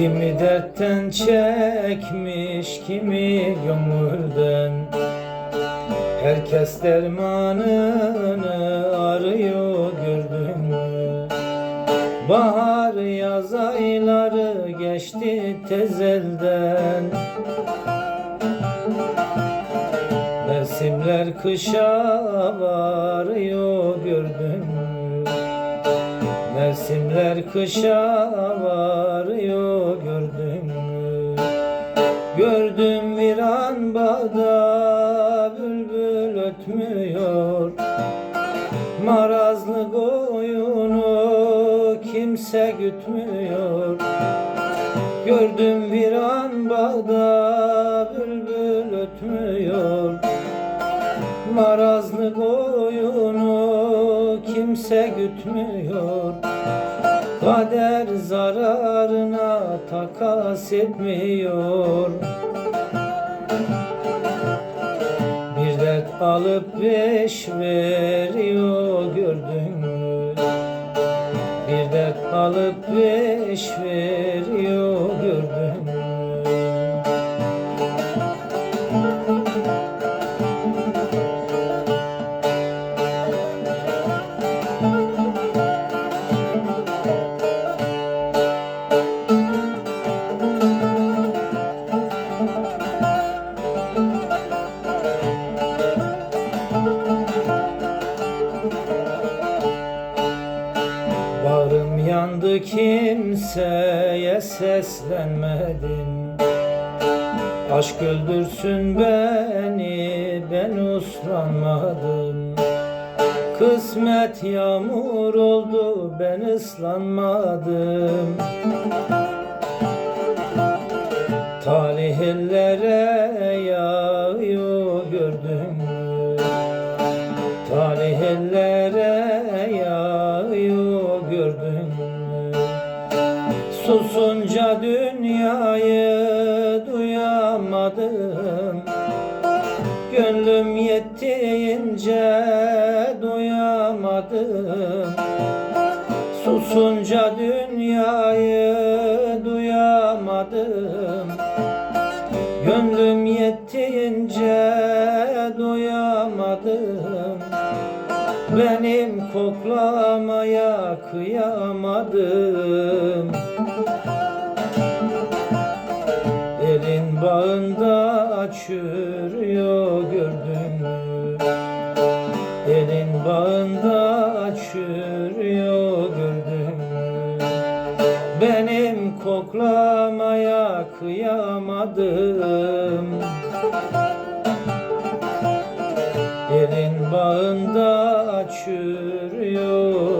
Kimi dertten çekmiş, kimi gönülden Herkes dermanını arıyor gördün mü? Bahar yaz ayları geçti tezelden Mevsimler kışa varıyor gördün mü? Mevsimler kışa varıyor gördün mü? Gördüm viran bağda bülbül ötmüyor. Marazlı koyunu kimse gütmüyor. Gördüm viran bağda bülbül ötmüyor. Marazlı koyunu kimse gütmüyor Kader zararına takas etmiyor Bir dert alıp beş veriyor gördün mü? Bir dert alıp beş veriyor gördün mü? Yandı kimseye seslenmedim Aşk öldürsün beni ben uslanmadım. Kısmet yağmur oldu ben ıslanmadım. Talih ellere yağıyor gördün mü? Yağıyor Susunca dünyayı duyamadım. Gönlüm yettiğince duyamadım. Susunca dünyayı duyamadım. Gönlüm yettiğince doyamadım Benim koklamaya kıyamadım çürüyor gördün mü? Elin bağında çürüyor gördün mü? Benim koklamaya kıyamadım Elin bağında çürüyor